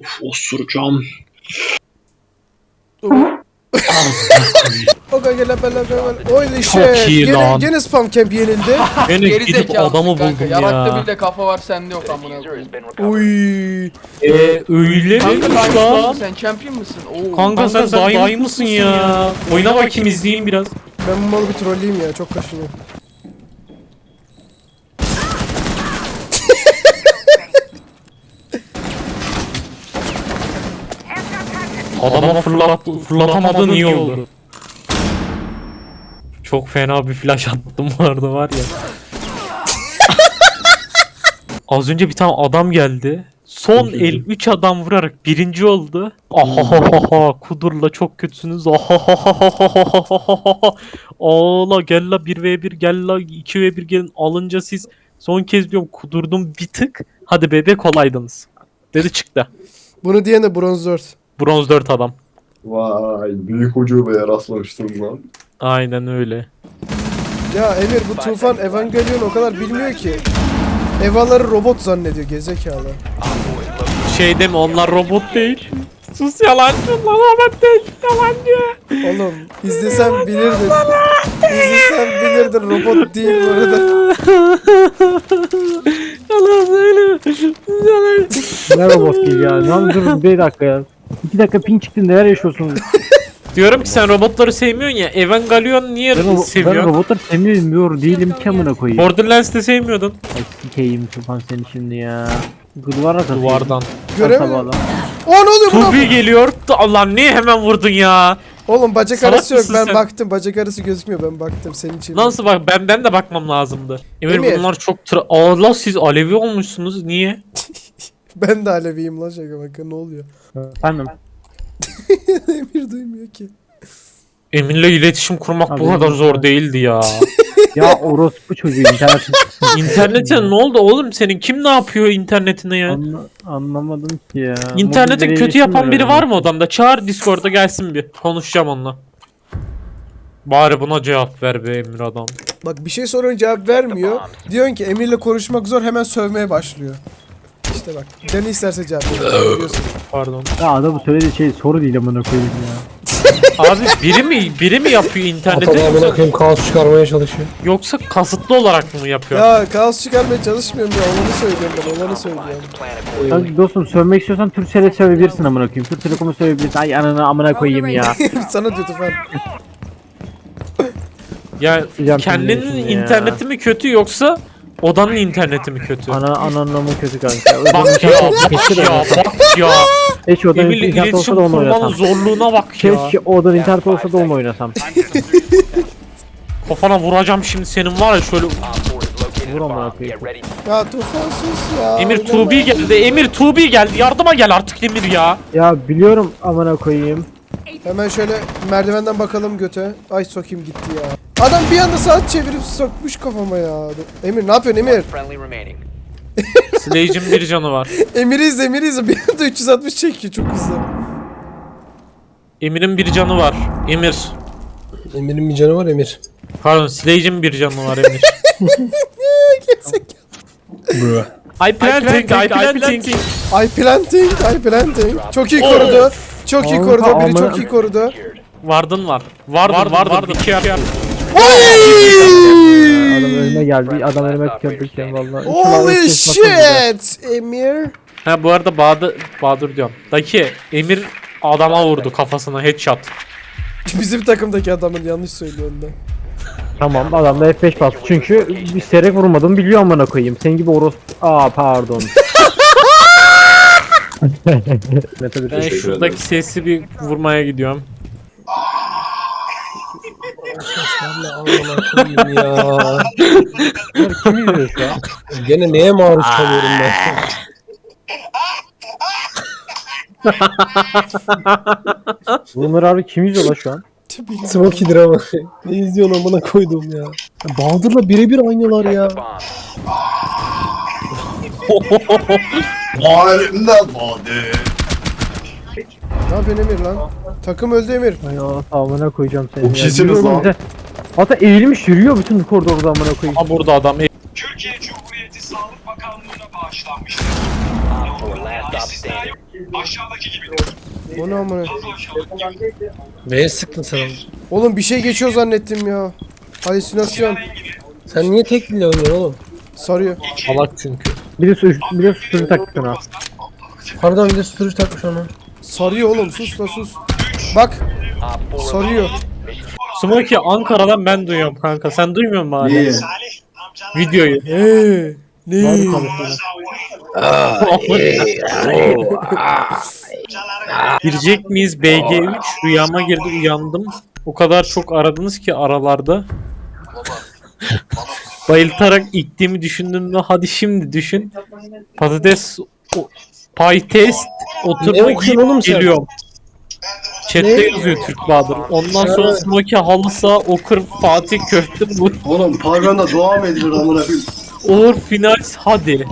Of, osuracağım. Oga gele bele bele. Çok shit. iyi Gene, lan. gene spam camp yenildi. Beni Geri gidip zekalısın adamı kanka. buldum Yarakta ya. bir de kafa var sende yok amına koyayım. Uy. Eee öyle Kanka miymiş daim lan? sen champion mısın? Oo. Kanka sen daim mısın ya? Oyna bakayım izleyeyim biraz. Ben bu malı bir trolleyeyim ya çok kaşınıyor. Adama fırlat, fırlatamadığın iyi oldu. Çok fena bir flash attım bu arada var ya. Az önce bir tane adam geldi. Son el 3 adam vurarak birinci oldu. Ahahaha kudurla çok kötüsünüz. Ahahaha. Ağla gel la 1v1 gel la 2v1 gelin alınca siz son kez diyorum kudurdum bir tık. Hadi bebe kolaydınız. Dedi çıktı. Bunu diyen de bronz 4. Bronz 4 adam. Vay büyük ucubeye rastlamıştım lan. Aynen öyle. Ya Emir bu Tufan Evangelion o kadar bilmiyor ki. Evaları robot zannediyor gezekalı. Şey deme onlar robot değil. Sus yalancı onlar robot değil. Yalancı. Oğlum izlesen bilirdin. İzlesen bilirdin robot değil bu arada. Yalan söyle. Yalan. Ne robot değil ya. Lan dur bir dakika ya. İki dakika ping çıktı neler yaşıyorsunuz? Diyorum ki sen robotları sevmiyorsun ya. Evangelion niye Ben, o, ben seviyorsun? robotları sevmiyor değilim ki amına koyayım. Borderlands'te sevmiyordun. Ay sikeyim Tufan seni şimdi ya. Duvara kasayım. Duvardan. Göremiyorum. Aa ne oluyor buna? Tubi geliyor. Allah niye hemen vurdun ya? Oğlum bacak Salak arası yok mısın ben sen? baktım bacak arası gözükmüyor ben baktım senin için. Nasıl bak ben ben de bakmam lazımdı. Emir, Emir. bunlar çok tra... Allah siz Alevi olmuşsunuz. Niye? Ben de Aleviyim lan şaka bakın ne oluyor. Efendim. Emir duymuyor ki. Emir'le iletişim kurmak Abi, bu kadar zor değildi ya. ya orospu çocuğu internet İnternete ne oldu oğlum senin? Kim ne yapıyor internetine ya? Anla, anlamadım ki ya. İnternete kötü yapan biri var mı odamda? Çağır Discord'a gelsin bir. Konuşacağım onunla. Bari buna cevap ver be Emir adam. Bak bir şey sorun cevap vermiyor. Diyorsun ki Emir'le konuşmak zor hemen sövmeye başlıyor. İşte bak. Dene isterse cevap veriyor. Pardon. Ya adamın söylediği şey soru değil amına koyayım ya. Abi biri mi biri mi yapıyor internete Atam amına yoksa, koyayım kaos çıkarmaya çalışıyor. yoksa kasıtlı olarak mı yapıyor? Ya kaos çıkarmaya çalışmıyorum ya. Olanı söylüyorum ben. Olanı söylüyorum. Sen dostum sövmek istiyorsan Türkcell'e sövebilirsin amına koyayım. Türk Telekom'u sövebilirsin. Ay ananı amına koyayım ya. Sana diyor Tufan. Ya kendinin ya. interneti mi kötü yoksa odanın interneti mi kötü? Ana ananlamı kötü kanka. Bak ya bak ya bak ya. Keşke odanın Emir'le internet olsa iletişim da onu kurmanın oynasam. zorluğuna bak ya. Keşke odanın internet olsa da onu oynasam. Kafana vuracağım şimdi senin var ya şöyle. Vur amına koyayım. Ya Tufan sus ya. Emir oynama. Tubi geldi. Emir Tubi geldi. Yardıma gel artık Emir ya. Ya biliyorum amına koyayım. Hemen şöyle merdivenden bakalım göte. Ay sokayım gitti ya. Adam bir anda saat çevirip sokmuş kafama ya. Emir ne yapıyorsun Emir? Slage'in bir canı var. Emir'i izle Emir'i izle. Bir anda 360 çekiyor çok hızlı. Emir'in bir canı var. Emir. Emir'in bir canı var Emir. Pardon Slage'in bir canı var Emir. Bro. I planting, I planting. I planting, I planting. Çok iyi korudu. Çok iyi korudu. Biri çok iyi korudu. Vardın var. Vardın vardın. vardın. İki yap. Adam önüme geldi. Adam önüme tükürdükten valla. Holy shit! Emir. Ha bu arada Bahadır, Bahadır diyorum. Daki Emir adama vurdu kafasına headshot. Bizim takımdaki adamın yanlış söylüyor ondan. Tamam adam da F5 bastı çünkü bir serek vurmadım biliyor amına koyayım. Sen gibi orospu... Aa pardon. Ben şuradaki sesi bir vurmaya gidiyorum. Ya. Kim izliyor şu an? Gene neye maruz kalıyorum ben? Bunları abi kim izliyor lan şu an? Smokey'dir ama. ne izliyorsun amına koydum ya. Bahadır'la birebir aynılar ya. Ne yapıyorsun Emir lan? Takım öldü Emir. Ay Allah amına koyacağım seni. O ya. kimsiniz Yürüyor lan? bize. Hatta eğilmiş yürüyor bütün koridorda amına koyayım. Ha burada adam. Türkiye Cumhuriyeti Sağlık Bakanlığı'na bağışlanmıştır. O ne amına? Neye sıktın sen onu? Oğlum bir şey geçiyor zannettim ya. Halüsinasyon. Sen niye tek dille oynuyorsun oğlum? Sarıyor. Salak çünkü. Bir de su, bir de susturucu taktık ona. Pardon bir de susturucu takmış ona. Sarıyor oğlum sus la sus. Bak sarıyor. Smokey Ankara'dan ben duyuyorum kanka. Sen duymuyor musun hala? Niye? Videoyu. Eee. Ne? Girecek miyiz? BG3 rüyama girdi uyandım. O kadar çok aradınız ki aralarda. Bayıltarak iktiğimi düşündüm ve hadi şimdi düşün. Patates o, pay test Ne oturma geliyorum. Chat'te yazıyor Türk Bahadır. Ondan sonra Smokey halısa okur Fatih köfte bu. Oğlum pavyonda dua mı edilir amına koyayım? Uğur final hadi.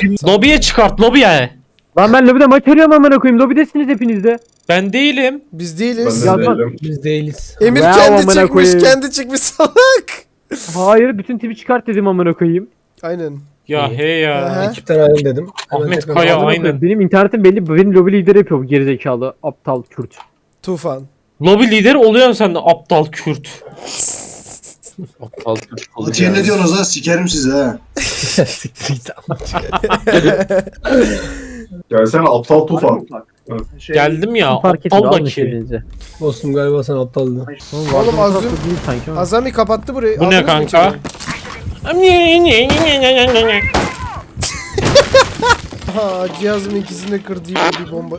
Şimdi lobiye çıkart lobiye. Lan ben lobide maç arıyorum amına koyayım. Lobidesiniz hepiniz de. Ben değilim. Biz değiliz. Ya lan- Biz değiliz. Emir Bravo, kendi çıkmış, koyayım. kendi çıkmış salak. Hayır bütün tipi çıkart dedim amına koyayım. Aynen. Ya he ya. Ekipten ayrıl dedim. Hemen Ahmet tekrar- Kaya Amına aynen. koyayım. Benim internetim belli. Benim lobi lideri yapıyor bu gerizekalı aptal Kürt. Tufan. Lobi lideri oluyorsun sen de aptal Kürt. Atiye ne diyorsunuz lan? Sikerim sizi ha. Siktir git. Gelsene aptal tufan. Geldim ya Fark etmiyor aptal alın da ki. istediğinizi. Dostum galiba sen aptaldın. Oğlum, Oğlum, Azim- tatlı değil sanki ama. Azami kapattı burayı. Bu ne Aldınız mı kanka? içeri? Ha cihazımın ikisini kırdı yine bir bomba.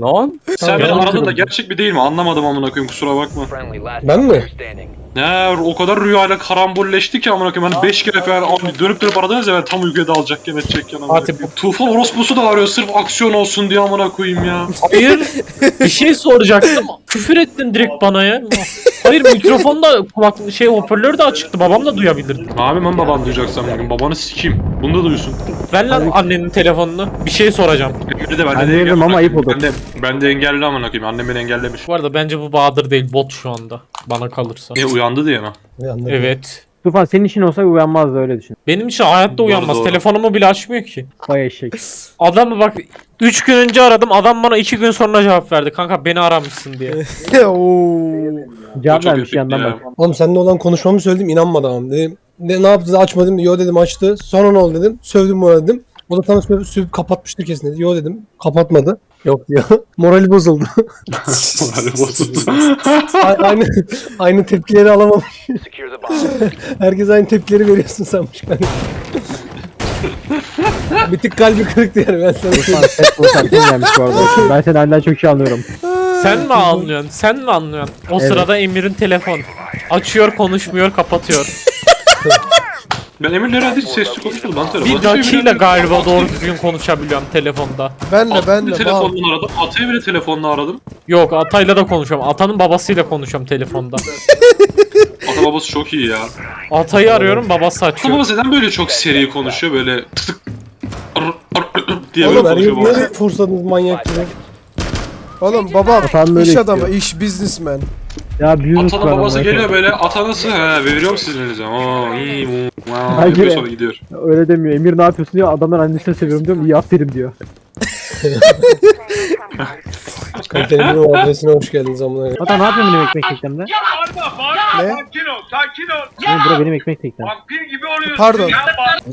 Lan. Sen Ben beni aradın da gerçek mi değil mi? Anlamadım amına koyayım kusura bakma. Ben mi? Ne o kadar rüyayla karambolleşti ki amına koyayım. Hani 5 kere falan abi dönüp dönüp aradınız ya ben tam uykuya dalacakken edecekken amına Fatih, koyayım. Tufan orospusu da arıyor sırf aksiyon olsun diye amına koyayım ya. Hayır. bir şey soracaktım. Küfür ettin direkt bana ya. Hayır mikrofonda kulak şey hoparlör de açıktı. Babam da duyabilirdi. Abi ben baban duyacaksam bugün babanı sikeyim. Bunu da duysun. Ver lan annenin telefonunu. Bir şey soracağım. Emre de Ben bende de ama ayıp olur. Ben de, ben de engelli amına koyayım. Annem beni engellemiş. Bu arada bence bu Bahadır değil bot şu anda. Bana kalırsa. E uyandı diye mi? Anladım. Evet. Tufan senin için olsa uyanmazdı öyle düşün. Benim için hayatta uyanmaz. doğru. Telefonumu bile açmıyor ki. Vay eşek. Adamı bak 3 gün önce aradım. Adam bana 2 gün sonra cevap verdi. Kanka beni aramışsın diye. Oo. Cevap Çok vermiş kötü yandan ya. bak. Oğlum seninle olan konuşmamı söyledim inanmadı ama. Dedim ne, ne yaptı açmadım. Yo dedim açtı. Sonra ne oldu dedim. Sövdüm buna dedim. O da sana sövüp, sövüp kapatmıştır kesin dedi. Yo dedim. Kapatmadı. Yok diyor. Morali bozuldu. Hadi bozuldu. A- aynı aynı tepkileri alamamış. Herkes aynı tepkileri veriyorsun sanmış yani. Bir tık kalbi kırıktı yani ben sana söyleyeyim. Hep bu takdim gelmiş bu arada. Ben seni halinden çok iyi anlıyorum. Sen mi anlıyorsun? Sen mi anlıyorsun? O Evet. sırada Emir'in telefon. Açıyor, konuşmuyor, kapatıyor. Ben Emir'le herhalde hiç sesli konuşmadım. Ben Bir dakiyle galiba doğru düzgün konuşabiliyorum telefonda. Benle Atayı benle. Bal. telefonla aradım. Atayı bile telefonla aradım. Yok Atay'la da konuşuyorum. Atanın babasıyla konuşuyorum telefonda. Ata babası çok iyi ya. Atay'ı arıyorum babası Ata açıyor. babası neden böyle çok seri konuşuyor böyle tık diye böyle konuşuyor niye baba. fırsadınız manyak gibi? Oğlum babam Atam böyle iş adamı, iş businessman. Ya business Atanın babası geliyor böyle ata nasıl he veriyorum sizlerinize. Oo iyi mu. Wow, Hayır. sonra gidiyor. Öyle demiyor. Emir ne yapıyorsun diyor. Adamlar annesini seviyorum diyorum. İyi aferin diyor. Kalitenin o adresine hoş geldiniz amına. Hatta ne yapıyorsun benim ekmek teknemde? Ne? Benim bura benim ekmek teknem. Pardon.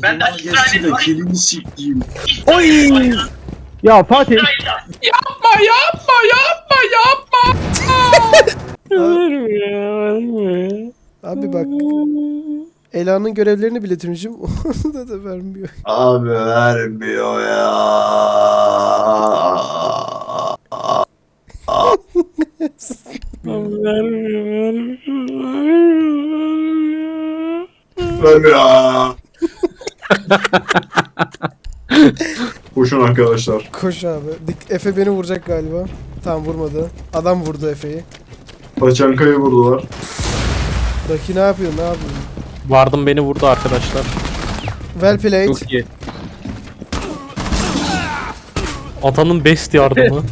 Ben de geçti de kelini siktiğim. Ya Fatih. Abi bak. Ela'nın görevlerini bile bitirmişim. Onu da da vermiyor. Abi vermiyor ya. Vermiyor. Koşun arkadaşlar. Koş abi. Efe beni vuracak galiba. Tamam vurmadı. Adam vurdu Efe'yi. Paçankayı vurdular. Raki ne yapıyor ne yapıyor? Vardım beni vurdu arkadaşlar. Well played. Çok iyi. Atanın best yardımı.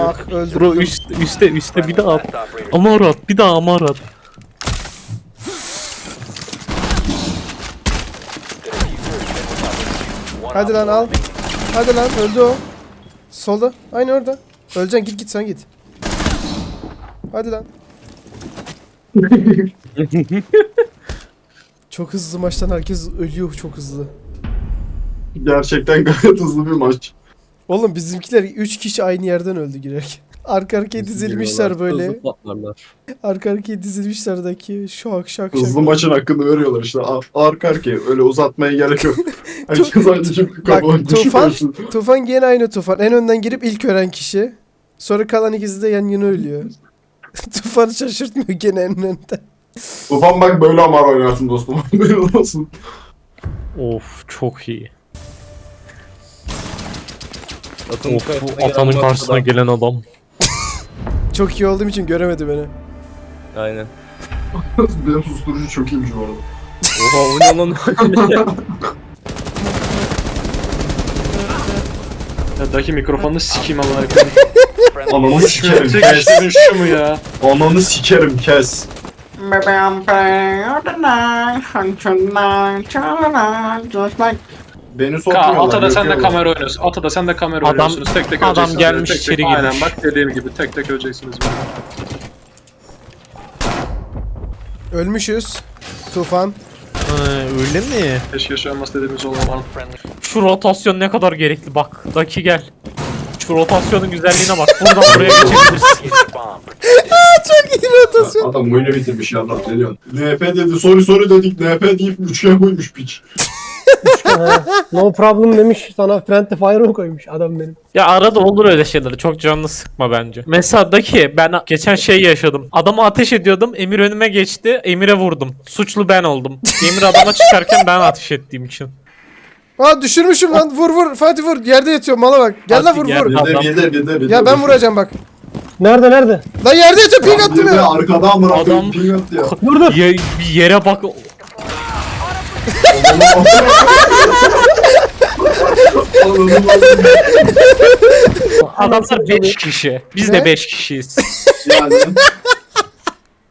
Ah öldü. Bro üst, üste üste bir daha at. Amar at bir daha amar at. Hadi lan al. Hadi lan öldü o. Solda. Aynı orada. Öleceksin git git sen git. Hadi lan. çok hızlı maçtan herkes ölüyor çok hızlı. Gerçekten gayet hızlı bir maç. Oğlum bizimkiler 3 kişi aynı yerden öldü girerken. Arka arkaya dizilmişler böyle. Arka arkaya dizilmişlerdeki şak şak Hızlı şak. maçın hakkını veriyorlar işte. Ar- Arka arkaya öyle uzatmaya gerek yok. Herkes aynı kafanı Tufan. Tufan gene aynı Tufan. En önden girip ilk ölen kişi. Sonra kalan ikisi de yan yana ölüyor. Tufan'ı şaşırtmıyor gene en önden. Tufan bak böyle amar oynarsın dostum. Haberin olsun. Of çok iyi. Of bu atanın karşısına gelen adam. Çok iyi olduğum için göremedi beni. Aynen. Benim susturucu çok iyiymiş bu arada. Oha o ne lan? Ya daki mikrofonunu sikeyim amına koyayım. Ananı sikerim kes. işlemin şu mu ya? Ananı sikerim kes. Beni Ka sokmuyorlar. Ata da sen de kamera oynuyorsun. Ata da sen de kamera Adam- oynuyorsunuz. Tek tek adam öleceksiniz. gelmiş, tek tek. içeri Aynen girmiş. bak dediğim gibi tek tek öleceksiniz. Ölmüşüz. Tufan. Ha, öyle mi? Keşke yaşanmaz dediğimiz olmalı. Şu rotasyon ne kadar gerekli bak. Daki gel. Şu rotasyonun güzelliğine bak. Buradan buraya geçebilirsin. Adam oyunu bitirmiş ya Allah ne diyorsun? NP dedi sorry sorry dedik NP deyip üçgen koymuş piç. no problem demiş sana friendly fire koymuş adam benim. Ya arada olur öyle şeyler. Çok canını sıkma bence. Mesela Daki ben geçen şey yaşadım. Adama ateş ediyordum. Emir önüme geçti. Emir'e vurdum. Suçlu ben oldum. Emir adama çıkarken ben ateş ettiğim için. Aa düşürmüşüm lan. Vur vur. Fatih vur. Yerde yatıyor mala bak. Gel lan vur vur. Bir de Adam- bir de bir de bir de. Ya ben vuracağım bak. Nerede nerede? Lan yerde yatıyor ping attım ya. arkadan bırak Adam- ping attı ya. Dur. Ye- bir yere bak. Adamlar 5 kişi. Biz Ne? de 5 kişiyiz. yani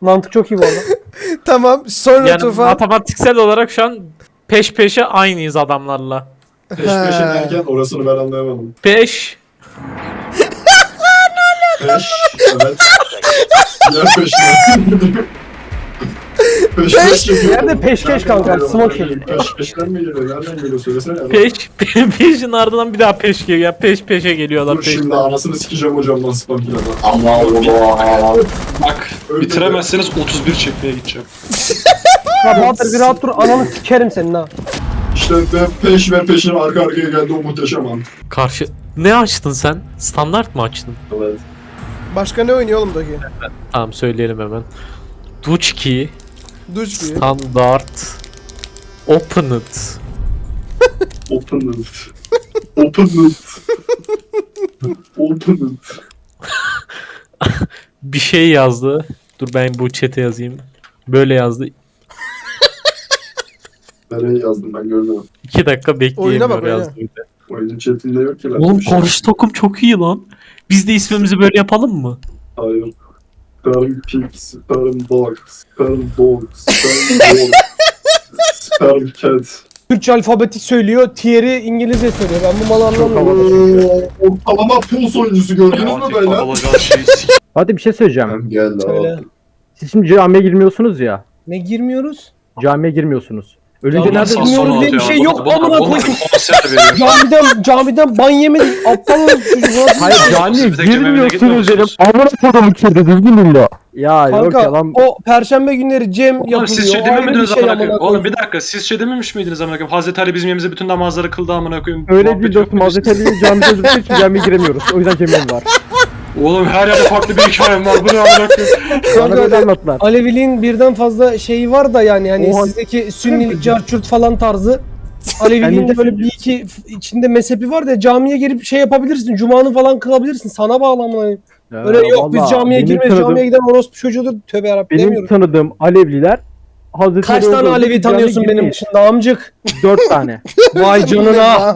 Mantık çok iyi bu arada. Tamam. Sonra Yani Tufan. matematiksel olarak şu an peş peşe aynıyız adamlarla. peş peşe derken orasını ben anlayamadım. 5 Peş evet. Peş peş yapıyor. Nerede peşkeş kanka? Smoking. Peş peşten mi geliyor? Nereden geliyor? Söylesene. ya. peş peşin ardından bir daha peş geliyor. Yani peş peşe geliyorlar. Dur Peş. şimdi anasını sikeceğim hocam lan spam kilada. Allah Allah. Bak bitiremezseniz 31 çekmeye gideceğim. Ha Bahadır bir rahat dur ananı sikerim senin ha. İşte ve peş ve peşin arka arkaya geldi o muhteşem an. Karşı ne açtın sen? Standart mı açtın? Evet. Başka ne oynuyor oğlum Daki? Tamam söyleyelim hemen. Duchki, Duş gibi. Standart, Open it. Open it. Open it. bir şey yazdı. Dur ben bu chat'e yazayım. Böyle yazdı. Nereye yazdım ben gördüm. 2 dakika Oyuna bekleyemiyor bak, oyuna. yazdı. bir de. Oyunun chatinde yok ki lan. Oğlum Bir şey. karşı takım çok iyi lan. Biz de ismimizi böyle yapalım mı? Hayır. Sperm pig, sperm dog, sperm dog, sperm dog, sperm cat. Türkçe alfabetik söylüyor, Thierry İngilizce söylüyor. Ben bu malı anlamıyorum. Ooo, Ortalama puls oyuncusu gördünüz mü Fatih beyler? sik. Hadi bir şey söyleyeceğim. Gel Söyle. Siz şimdi camiye girmiyorsunuz ya. Ne girmiyoruz? Camiye girmiyorsunuz. Ölünce nerede bilmiyoruz diye bir şey yok, amına koyayım. Camiden, camiden ban yemedik. Aptal çocuk. Hayır camiye girmiyorsunuz dedim. Amına kodumu kirdi düzgün dinle. Ya yok Kanka ya lan. o perşembe günleri Cem Oğlum yapılıyor. siz şey O ayrı bir şey amına koyayım. Oğlum bir dakika siz şey dememiş miydiniz amına koyayım? Hazreti Ali bizim yerimize bütün namazları kıldı amına koyayım. Öyle değil yok dostum mu? Hazreti Ali camide öldürdüğü için camiye giremiyoruz. O yüzden kemiğim var. Oğlum her yerde farklı bir hikayem var. Bu ne amına koyayım? Bana böyle anlattılar. Aleviliğin birden fazla şeyi var da yani hani Oha. sizdeki sünnilik carçurt falan tarzı. Aleviliğin de böyle bir iki f- içinde mezhebi var da camiye girip şey yapabilirsin. Cumanı falan kılabilirsin. Sana koyayım. Ya Öyle yok biz vallahi camiye benim girmeyiz. tanıdığım- Camiye giden orospu çocuğudur. Tövbe yarabbim Benim demiyorum. tanıdığım Alevliler Hazreti Kaç tane Alevi tanıyorsun benim dışında amcık? Dört tane. Vay canına.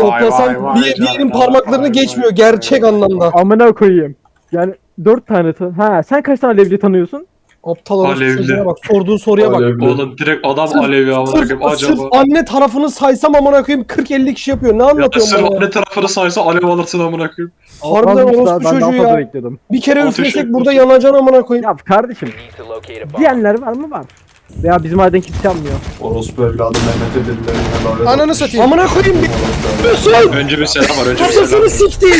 Toplasan bir, diğerinin parmaklarını geçmiyor gerçek anlamda. Amına koyayım. Yani dört tane tan- Ha sen kaç tane Alevli tanıyorsun? Aptal orospu Alevli. çocuğuna bak. Sorduğu soruya bak. Alevli. Oğlum direkt adam Sırf- Alevi amına Sırf, koyayım sırf acaba. anne tarafını saysam amına koyayım 40-50 kişi yapıyor. Ne Ya anlatıyorsun sırf bana? ya? anne tarafını saysa Alev alırsın amına koyayım. Harbiden Azmış daha, orospu daha çocuğu fazla ya. bekliyordum. Bir kere Ateş üflesek etmiş. burada yanacaksın amına koyayım. Ya kardeşim diyenler var mı var? Veya bizim aileden kimse almıyor. Orospu evladı Mehmet edillerine davet Ananı satayım. Amına koyayım bir! Önce bir selam var önce bir selam. Kafasını siktim.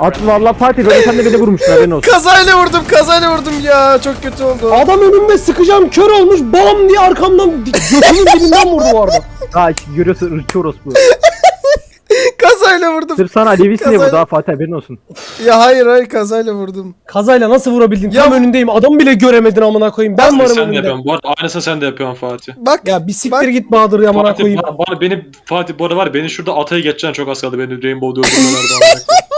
At valla Fatih böyle sen de beni vurmuştun haberin olsun. Kazayla vurdum kazayla vurdum ya. Çok kötü oldu. Adam önümde sıkacağım kör olmuş bam diye arkamdan götümün dibinden vurdu bu arada. Ha görüyorsun ırkçı orospu. Kazayla vurdum. Sırf sana Alevisin diye Kazan- vurdu ha Fatih haberin olsun. Ya hayır hayır kazayla vurdum. Kazayla nasıl vurabildin? Ya- Tam önündeyim. Adamı bile göremedin amına koyayım. Ben varım sen de önünde. yapıyorsun. Bu arada aynısını sen de yapıyorsun Fatih. Bak Ya bir siktir Bak- git Bahadır ya amına Fatih koyayım. bana, bana beni Fatih bu arada var ya, beni şurada atayı geçeceksin çok az kaldı beni Rainbow koyayım.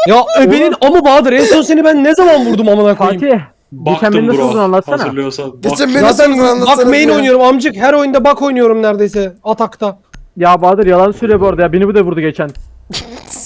Ya öbenin amı Bahadır. En son seni ben ne zaman vurdum amına koyayım? Fatih. Geçen beni nasıl vurdun anlatsana. Hatırlıyorsan. geçen Bak- beni nasıl Zaten anlatsana. bak main ya. oynuyorum amcık. Her oyunda bak oynuyorum neredeyse. Atakta. Ya Bahadır yalan söylüyor bu arada ya beni bu da vurdu geçen.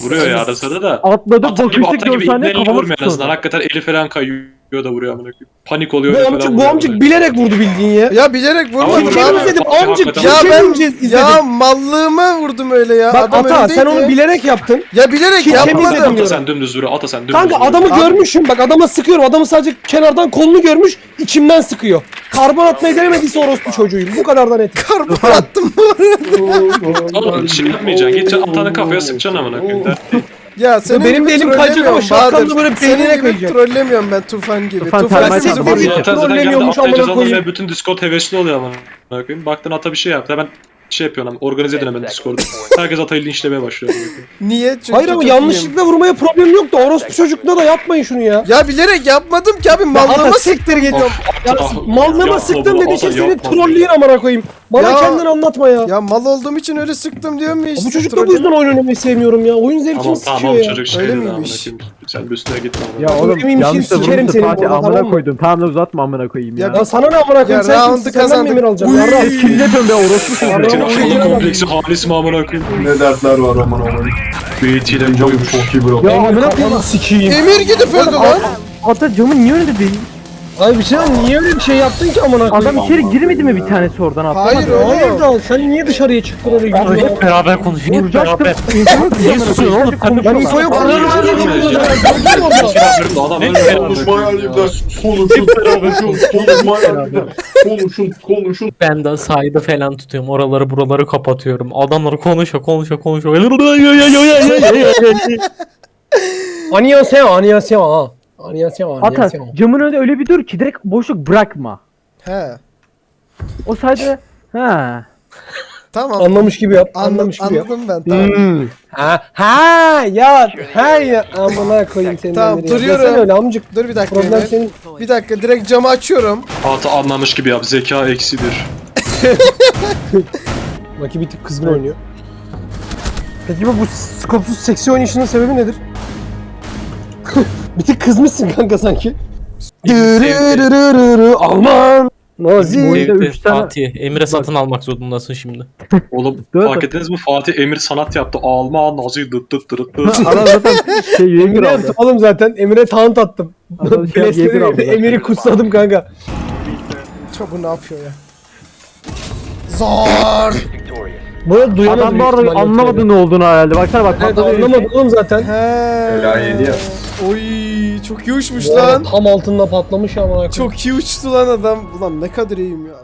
Vuruyor ya ara sıra da. Atladı Ata gibi, bakıştık ata gibi 4 saniye ibneyle kafama vurmuyor en azından. tuttu. Hakikaten eli falan kayıyor da vuruyor amına koyayım. Panik oluyor Bu öyle amcık falan bu amcık bilerek vurdu bildiğin ya. Ya bilerek Ama vurmadım vurdu Ülkemi abi. izledim amcık. Ya ben izledim. ya mallığıma vurdum öyle ya. Bak Adam Ata sen onu bilerek yaptın. Ya bilerek Ülkemi yapmadım. izledim Ata sen dümdüz vuruyor. Ata sen dümdüz Kanka vuruyor. adamı görmüşüm bak adama sıkıyorum. Adamı sadece kenardan kolunu görmüş içimden sıkıyor. Karbon atmayı denemediyse orospu çocuğuyum. Bu kadardan net. Karbon attım. Oğlum şey yapmayacaksın. Gideceksin atanı kafaya sıkacaksın amına koyayım. Dert değil. Ya senin benim de elim kayacak ama Bahadır. böyle Senin beynine gibi kayacak. trollemiyorum ben Tufan gibi. Tufan Tufan, termal sizi vuruyor. Geldi trollemiyormuş amına koyayım. bütün Discord hevesli oluyor amına koyayım. Baktın ata bir şey yaptı. Hemen şey yapıyorsun ama organize edin hemen Discord'u. Herkes atayı linçlemeye başlıyor. amına. Niye? Çünkü Hayır ama çok iyiyim. yanlışlıkla vurmaya problem yok da orospu çocukluğuna da yapmayın şunu ya. Ya bilerek yapmadım ki abi Ya mallığıma Ata sık. siktir git. Ya Ah, yapma sıktım bunu, dediği için seni yapma trollüyor amına koyayım. Bana Ya- kendin anlatma ya. Ya mal olduğum için öyle sıktım diyorum ya işte. Bu çocuk da troll- bu yüzden oyun oynamayı sevmiyorum ya. Oyun zevkini Tamam sikiyor tamam ya. çocuk şey Öyle dedi amına miymiş? koyayım. Sen bir üstüne gitme Ya oğlum Eminim yanlışla şimdi sikerim vurmuşsun seni bu Fatih amına tamam mı? koydum. Tamam da uzatma amına koyayım ya. Ya Ya sana ne amına koyayım Ya sen round'u kimsin? Senden mi kazandık. emir alacağım? Ya Rab. Kimde dön be orospu Ya Metin. Aşkı'nın kompleksi halis mi amına koyayım? Ne dertler var aman aman. Boymuş. çok iyi bro. Ya amına koyayım. Sikeyim. Emir gidip öldü lan. Ata camın niye önünde değil? Ay bir şey niye öyle bir şey yaptın ki amına koyayım? Adam içeri girmedi mi bir tanesi oradan atlamadı? Hayır oğlum. da sen niye dışarıya çıktın oraya girdin? hep beraber konuşun hep Vuracaktım. beraber. Niye susuyorsun oğlum? Ben info yok. Adam öyle. Konuşma hayalimden. Konuşun, konuşun, konuşma hayalimden. Konuşun, konuşun. Ben de saydı falan tutuyorum. Oraları buraları kapatıyorum. Adamları konuşa konuşa konuşa. Annyeonghaseyo, annyeonghaseyo ha. Annyeonghaseyo, Ata annyeonghaseyo. camın önünde öyle bir dur ki direkt boşluk bırakma. He. O sadece ha. Tamam. Anlamış gibi yap, Anladım, anlamış gibi yap. anladım ben tamam. Hmm. Ha, ha ya, ha ya. Amına koyayım seni. Tamam, nereye. duruyorum. Desene öyle amcık. Dur bir dakika Problem senin. Bir dakika direkt camı açıyorum. Ata anlamış gibi yap. Zeka eksidir. Maki bir tık kızgın oynuyor. Peki bu skopsuz seksi oynayışının sebebi nedir? bir tık kızmışsın kanka sanki. Dırırırırırı, Alman. Nazi. Sevdi üç tane- Fatih. Emir'e satın almak zorundasın şimdi. Oğlum Dört- fark ettiniz mi? Fatih Emir sanat yaptı. Alman, Nazi, dıt dıt dırıt dıt. Adam zaten şey Emre aldı. yaptım oğlum zaten. Emre taunt attım. Adam şey aldı zaten. Emir'i kutsadım kanka. Çok bu ne yapıyor ya? Zor. Bu arada duyamadım. Adam bu arada anlamadı ne olduğunu herhalde. Baksana bak. Evet patladı. anlamadım oğlum zaten. He. Ela yedi ya. Oy çok iyi uçmuş Bu arada lan. Tam altında patlamış ama. Çok iyi uçtu lan adam. Ulan ne kadar iyiyim ya.